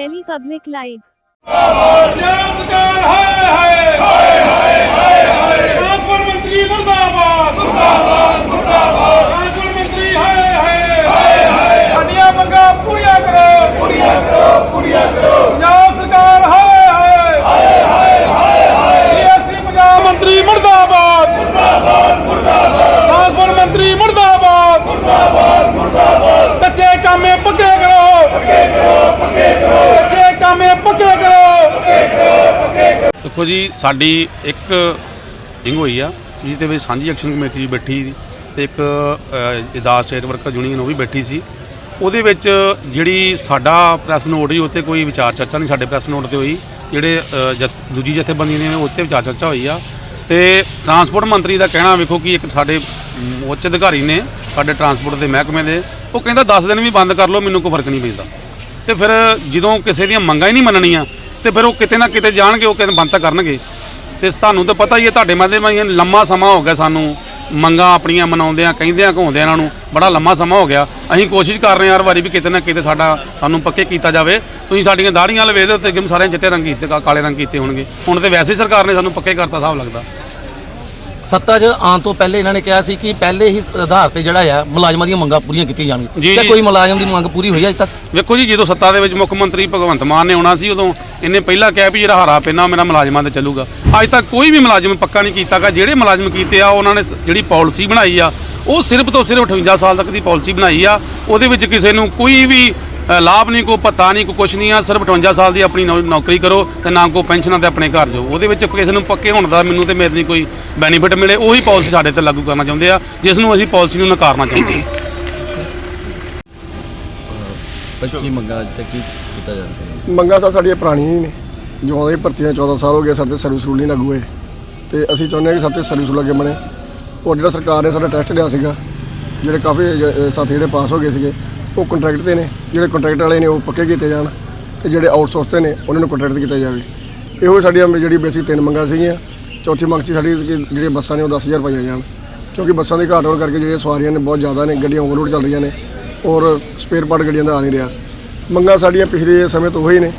Daily public live Punjab ਸਰਕਾਰ ਹਾਏ ਹਾਏ ਹਾਏ ਹਾਏ ਹਾਏ ਹਾਏ ਟਰਾਂਸਪੋਰਟ ਮੰਤਰੀ ਮੁਰਦਾਬਾਦ ਮੁਰਦਾਬਾਦ ਮੁਰਦਾਬਾਦ ਟਰਾਂਸਪੋਰਟ ਮੰਤਰੀ ਹਾਏ ਹਾਏ ਹਾਏ ਹਾਏ ਸਾਡੀਆਂ ਮੰਗਾਂ ਪੂਰੀਆਂ ਕਰੋ ਪੂਰੀਆਂ ਕਰੋ ਪੂਰੀਆਂ ਕਰੋ ਪੰਜਾਬ ਸਰਕਾਰ ਹਾਏ ਹਾਏ ਹਾਏ ਹਾਏ ਹਾਏ ਹਾਏ ਡੀਐਸਸੀ ਪੰਜਾਬ ਮੰਤਰੀ ਮੁਰਦਾਬਾਦ ਮੁਰਦਾਬਾਦ ਮੁਰਦਾਬਾਦ ਟਰਾਂਸਪੋਰਟ ਮੰਤਰੀ ਮੁਰਦਾਬਾਦ ਮੁਰਦਾਬਾਦ ਮੁਰਦਾਬਾਦ ਕੱਚੇ ਕਾਮੇ ਪੱਕੇ ਕਰੋ ਪੱਕੇ ਕਰੋ ਪੱਕੇ ਕਰੋ ਕੱਚੇ ਕਾਮੇ ਪੱਕੇ ਕਰੋ ਦੇਖੋ ਜੀ ਸਾਡੀ ਇੱਕ ਮੀਟਿੰਗ ਹੋਈ ਆ ਜਿਹਦੇ ਵਿੱਚ ਸਾਂਝੀ ਐਕਸ਼ਨ ਕਮੇਟੀ ਬੈਠੀ ਸੀ ਤੇ ਇੱਕ ਅ, ਇਦਾਸ ਸਟੇਟ ਵਰਕਰ ਯੂਨੀਅਨ ਉਹ ਵੀ ਬੈਠੀ ਸੀ। ਉਹਦੇ ਵਿੱਚ ਜਿਹੜੀ ਸਾਡਾ ਪ੍ਰੈਸ ਨੋਟ ਸੀ ਉੱਤੇ ਕੋਈ ਵਿਚਾਰ ਚਰਚਾ ਨਹੀਂ ਸਾਡੇ ਪ੍ਰੈਸ ਨੋਟ ਤੇ ਹੋਈ। ਜਿਹੜੇ ਅ, ਦੂਜੀ ਜਥੇਬੰਦੀਆਂ ਨੇ ਉੱਤੇ ਵਿਚਾਰ ਚਰਚਾ ਹੋਈ ਆ। ਤੇ ਟਰਾਂਸਪੋਰਟ ਮੰਤਰੀ ਦਾ ਕਹਿਣਾ ਵੇਖੋ ਕਿ ਇੱਕ ਸਾਡੇ ਉੱਚ ਅਧਿਕਾਰੀ ਨੇ ਸਾਡੇ ਟਰਾਂਸਪੋਰਟ ਦੇ ਮਹਿਕਮੇ ਦੇ ਉਹ ਕਹਿੰਦਾ 10 ਦਿਨ ਵੀ ਬੰਦ ਕਰ ਲਓ ਮੈਨੂੰ ਕੋਈ ਫ਼ਰਕ ਨਹੀਂ ਪੈਂਦਾ। ਤੇ ਫਿਰ ਜਦੋਂ ਕਿਸੇ ਦੀਆਂ ਮੰਗਾਂ ਹੀ ਨਹੀਂ ਮੰਨਣੀਆਂ ਤੇ ਫਿਰ ਉਹ ਕਿਤੇ ਨਾ ਕਿਤੇ ਜਾਣਗੇ, ਉਹ ਕਹਿੰਦੇ ਬੰਦ ਤਾਂ ਕਰਨਗੇ। ਤੇ ਤੁਹਾਨੂੰ ਤਾਂ ਪਤਾ ਹੀ ਹੈ, ਤੁਹਾਡੇ ਮਾਦੇ ਮਾਈਆਂ, ਲੰਮਾ ਸਮਾਂ ਹੋ ਗਿਆ ਸਾਨੂੰ। ਮੰਗਾਂ ਆਪਣੀਆਂ ਮਨਾਉਂਦਿਆਂ, ਕਹਿੰਦਿਆਂ ਘਾਉਂਦਿਆਂ ਇਹਨਾਂ ਨੂੰ। ਬੜਾ ਲੰਮਾ ਸਮਾਂ ਹੋ ਗਿਆ। ਅਸੀਂ ਕੋਸ਼ਿਸ਼ ਕਰ ਰਹੇ ਹਾਂ ਹਰ ਵਾਰੀ ਵੀ ਕਿਤੇ ਨਾ ਕਿਤੇ ਸਾਡਾ ਸਾਨੂੰ ਪੱਕੇ ਕੀਤਾ ਜਾਵੇ। ਤੁਸੀਂ ਸਾਡੀਆਂ ਦਾੜੀਆਂ ਲਵੇ ਦੇ ਉੱਤੇ ਜਿਵੇਂ ਸਾਰਿਆਂ ਚਿੱਟੇ ਰੰਗ ਕੀਤੇ ਕਾਲੇ ਰੰਗ ਕੀਤੇ ਹੋਣਗੇ। ਹੁਣ ਤੇ ਵੈਸੇ ਹੀ ਸਰਕਾਰ ਨੇ ਸਾਨੂੰ ਪੱਕੇ ਕਰਤਾ, ਹਿਸਾਬ ਲੱਗਦਾ। ਸੱਤਾ 'ਚ ਆਉਣ ਤੋਂ ਪਹਿਲੇ ਇਹਨਾਂ ਨੇ ਕਿਹਾ ਸੀ ਕਿ ਪਹਿਲੇ ਹੀ ਆਧਾਰ ਤੇ ਜਿਹੜਾ ਆ ਮੁਲਾਜ਼ਮਾਂ ਦੀਆਂ ਮੰਗਾਂ ਪੂਰੀਆਂ ਕੀਤੀਆਂ ਜੀ, ਜਾਣਗੀਆਂ ਤੇ ਜੀ। ਕੋਈ ਮੁਲਾਜ਼ਮ ਦੀ ਮੰਗ ਪੂਰੀ ਹੋਈ ਹੈ ਅਜੇ ਤੱਕ? ਵੇਖੋ ਜੀ ਜਦੋਂ ਸੱਤਾ ਦੇ ਵਿੱਚ ਮੁੱਖ ਮੰਤਰੀ ਭਗਵੰਤ ਮਾਨ ਨੇ ਆਉਣਾ ਸੀ ਉਦੋਂ ਇਹਨੇ ਪਹਿਲਾਂ ਕਿਹਾ ਵੀ ਜਿਹੜਾ ਹਰਾ ਪੈਨਾ ਉਹ ਮੇਰਾ ਮੁਲਾਜ਼ਮਾਂ ਤੇ ਚੱਲੂਗਾ। ਅੱਜ ਤੱਕ ਕੋਈ ਵੀ ਮੁਲਾਜ਼ਮ ਪੱਕਾ ਨਹੀਂ ਕੀਤਾਗਾ। ਜਿਹੜੇ ਮੁਲਾਜ਼ਮ ਕੀਤੇ ਆ ਉਹਨਾਂ ਨੇ ਸ- ਜਿਹੜੀ ਪਾਲਿਸੀ ਬਣਾਈ ਆ ਉਹ ਸਿਰਫ ਤੋਂ ਸਿਰਫ 58 ਸਾਲ ਤੱਕ ਦੀ ਪਾਲਿਸੀ ਬਣਾਈ ਆ। ਉਹਦੇ ਵਿੱਚ ਕਿਸੇ ਨੂੰ ਕੋਈ ਵੀ ਲਾਭ ਨਹੀਂ ਕੋਈ ਪਤਾ ਨਹੀਂ ਕੋਈ ਕੁਛ ਨਹੀਂ ਆ। ਸਿਰਫ 58 ਸਾਲ ਦੀ ਆਪਣੀ ਨੌ- ਨੌਕਰੀ ਕਰੋ ਤੇ ਨਾ ਕੋਈ ਪੈਨਸ਼ਨਾਂ ਤੇ ਆਪਣੇ ਘਰ ਜਾਓ। ਉਹਦੇ ਵਿੱਚ ਕਿਸੇ ਨੂੰ ਪੱਕੇ ਹੋਣ ਦਾ ਮੈਨੂੰ ਤੇ ਮੇਰੇ ਨਹੀਂ ਕੋਈ ਬੈਨੀਫਿਟ ਮਿਲੇ ਉਹੀ ਪਾਲਿਸੀ ਸਾਡੇ ਤੇ ਲਾਗੂ ਕਰਨਾ ਚਾਹੁੰਦੇ ਆ ਜਿਸ ਨੂੰ ਅਸੀਂ ਪਾਲਿਸੀ ਨੂੰ ਨਕਾਰਨਾ ਚਾਹੁੰਦੇ ਹਾਂ ਪੱਚੀ ਮੰਗਾਂ ਅਜੇ ਤੱਕ ਕੀ ਕੀਤਾ ਜਾਂਦਾ ਮੰਗਾਂ ਤਾਂ ਸਾਡੀਆਂ ਪੁਰਾਣੀਆਂ ਹੀ ਨੇ। ਜਿਉਂ ਦੇ ਭਰਤੀਆਂ 14 ਸਾਲ ਹੋ ਗਏ ਸਾਡੇ ਤੇ ਸਰਵਿਸ ਰੂਲ ਨਹੀਂ ਲਾਗੂ ਹੋਏ। ਤੇ ਅਸੀਂ ਚਾਹੁੰਦੇ ਹਾਂ ਕਿ ਸਾਡੇ ਤੇ ਸਰਵਿਸ ਰੂਲ ਲੱਗੇ ਬਣੇ। ਉਹ ਜਿਹੜਾ ਸਰਕਾਰ ਨੇ ਸਾਡਾ ਟੈਸਟ ਲਿਆ ਸੀਗਾ ਜਿਹੜੇ ਕਾਫੀ ਜ- ਸਾਥੀ ਜਿਹੜੇ ਪਾਸ ਹੋ ਗਏ ਸੀਗੇ ਉਹ ਕੰਟਰੈਕਟ ਤੇ ਨੇ, ਜਿਹੜੇ ਕੰਟਰੈਕਟ ਵਾਲੇ ਨੇ ਉਹ ਪੱਕੇ ਕੀਤੇ ਜਾਣ ਤੇ ਜਿਹੜੇ ਆਊਟਸੋਰਸ ਤੇ ਨੇ, ਉਹਨਾਂ ਨੂੰ ਕੰਟਰੈਕਟ ਕੀਤਾ ਜਾਵੇ। ਇਹੋ ਸਾਡੀਆਂ ਜਿਹੜੀ ਬੇਸਿਕ ਤਿੰਨ ਮੰਗਾਂ ਸੀਗੀਆਂ। ਚੌਥੀ ਮੰਗ ਸੀ ਸਾਡੀ ਕਿ ਜਿਹੜੀਆਂ ਬੱਸਾਂ ਨੇ ਉਹ 10000 ਪਾਈਆਂ ਜਾਣ। ਕਿਉਂਕਿ ਬੱਸਾਂ ਦੀ ਘਾਟ ਹੋਣ ਕਰਕੇ ਜਿਹੜੀਆਂ ਸਵਾਰੀਆਂ ਨੇ ਬਹੁਤ ਜ਼ਿਆਦਾ ਨੇ, ਗੱਡੀਆਂ ਓਵਰਲੋਡ ਚੱਲ ਰਹੀਆਂ ਨੇ ਔਰ ਸਪੇਅਰ ਪਾਰਟ ਗੱਡੀਆਂ ਦਾ ਆ ਨਹੀਂ ਰਿਹਾ। ਮੰਗਾਂ ਸਾਡੀਆਂ ਪਿਛਲੇ ਸਮੇਂ ਤੋਂ ਉਹੀ ਨੇ,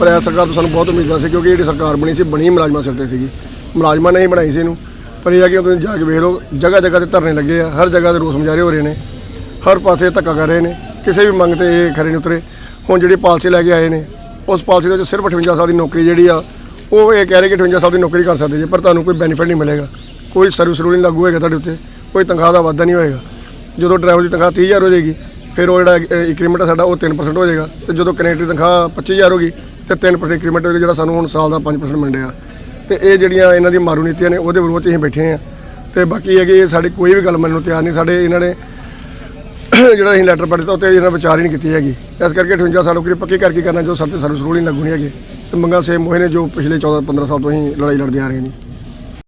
ਪਰ ਇਹ ਸਰਕਾਰ ਤੋਂ ਸਾਨੂੰ ਬਹੁਤ ਉਮੀਦਾਂ ਸੀ ਕਿਉਂਕਿ ਜਿਹੜੀ ਸਰਕਾਰ ਬਣੀ ਸੀ, ਬਣੀ ਮੁਲਾਜ਼ਮਾਂ ਸਿਰ ਤੇ ਸੀਗੀ। ਮੁਲਾਜ਼ਮਾਂ ਨੇ ਹੀ ਬਣਾਈ ਸੀ ਇਹਨੂੰ। ਪਰ ਇਹ ਆ ਕਿ ਤੁਸੀਂ ਜਾ ਕੇ ਵੇਖ ਲਓ ਜਗ੍ਹਾ ਜਗ੍ਹਾ ਤੇ ਧਰਨੇ ਲੱਗੇ ਆ, ਹਰ ਜਗ੍ਹਾ ਤੇ ਰੋਸ ਮੁਜ਼ਾਹਰੇ ਹੋ ਰਹੇ ਨੇ। ਹਰ ਪਾਸੇ ਧੱਕਾ ਕਰ ਰਹੇ ਨੇ। ਕਿਸੇ ਵੀ ਮੰਗ ਤੇ ਇਹ ਖਰੇ ਨਹੀਂ ਉਤਰੇ। ਹੁਣ ਜਿਹੜੀ ਪਾਲਿਸੀ ਲੈ ਕੇ ਆਏ ਨੇ, ਉਸ ਪਾਲਿਸੀ ਦੇ ਵਿੱਚ ਸਿਰਫ 58 ਸਾਲ ਦੀ ਨੌਕਰੀ ਜਿਹੜੀ ਆ, ਉਹ ਇਹ ਕਹਿ ਰਹੇ ਕਿ 58 ਸਾਲ ਦੀ ਨੌਕਰੀ ਕਰ ਸਕਦੇ ਜੇ, ਪਰ ਤੁਹਾਨੂੰ ਕੋਈ ਬੈਨੀਫਿਟ ਨਹੀਂ ਮਿਲੇਗਾ। ਕੋਈ ਸਰਵਿਸ ਰੂਲ ਨਹੀਂ ਲਾਗੂ ਹੋਏਗਾ ਤੁਹਾਡੇ ਉੱਤੇ, ਕੋਈ ਤਨਖਾਹ ਦਾ ਵਾਧਾ ਨਹੀਂ ਹੋਏਗਾ। ਜਦੋਂ ਡਰਾਈਵਰ ਦੀ ਤਨਖਾਹ 30000 ਹੋ ਜਾਏਗੀ, ਫਿਰ ਉਹ ਜਿਹੜਾ ਇੰਕਰੀਮੈਂਟ ਆ ਸਾਡਾ ਉਹ 3% ਹੋ ਜਾਏਗਾ। ਤੇ ਜਦੋਂ ਕਨੈਕਟਰ ਦੀ ਤਨਖਾਹ 25000 ਹੋਗੀ ਤੇ 3% ਇੰਕਰੀਮੈਂਟ ਹੋਏਗਾ ਜਿਹੜਾ ਸਾਨੂੰ ਹੁਣ ਸਾਲ ਦਾ 5% ਮਿਲ ਰਿਹਾ ਤੇ ਇਹ ਜਿਹੜੀਆਂ ਇਹਨਾਂ ਦੀ ਮਾਰੂ ਨੀਤੀਆਂ ਨੇ, ਉਹਦੇ ਵਿਰੋਧ 'ਚ ਅਸੀਂ ਬੈਠੇ ਆ ਤੇ ਬਾਕੀ ਹੈ ਕਿ ਇਹ ਸਾਡੀ ਕੋਈ ਵੀ ਗੱਲ ਮੰਨਣ ਨੂੰ ਤਿਆਰ ਨਹੀਂ, ਸਾਡੇ ਇਹਨਾਂ ਨੇ ਜਿਹੜਾ ਅਸੀਂ ਲੈਟਰ ਪੜ੍ਹ ਦਿੱਤਾ ਉੱਤੇ ਇਹਨਾਂ ਵਿਚਾਰ ਹੀ ਨਹੀਂ ਕੀਤੀ ਹੈਗੀ। ਇਸ ਕਰਕੇ 58 ਸਾਲ ਨੌਕਰੀ ਪੱਕੀ ਕਰਕੇ ਕਰਨਾ ਜੋ ਸਾਡੇ ਸਰਵਿਸ ਰੂਲ ਹੀ ਲੱਗੂ ਨਹੀਂ ਹੈਗੇ। ਤੇ ਮੰਗਾਂ ਸੇਮ ਹੋਏ ਨੇ ਜੋ ਪਿਛਲੇ 14 15 ਸਾਲ ਤੋਂ ਅਸੀਂ ਲੜਾਈ ਲੜਦੇ ਆ ਰਹੇ ਨੇ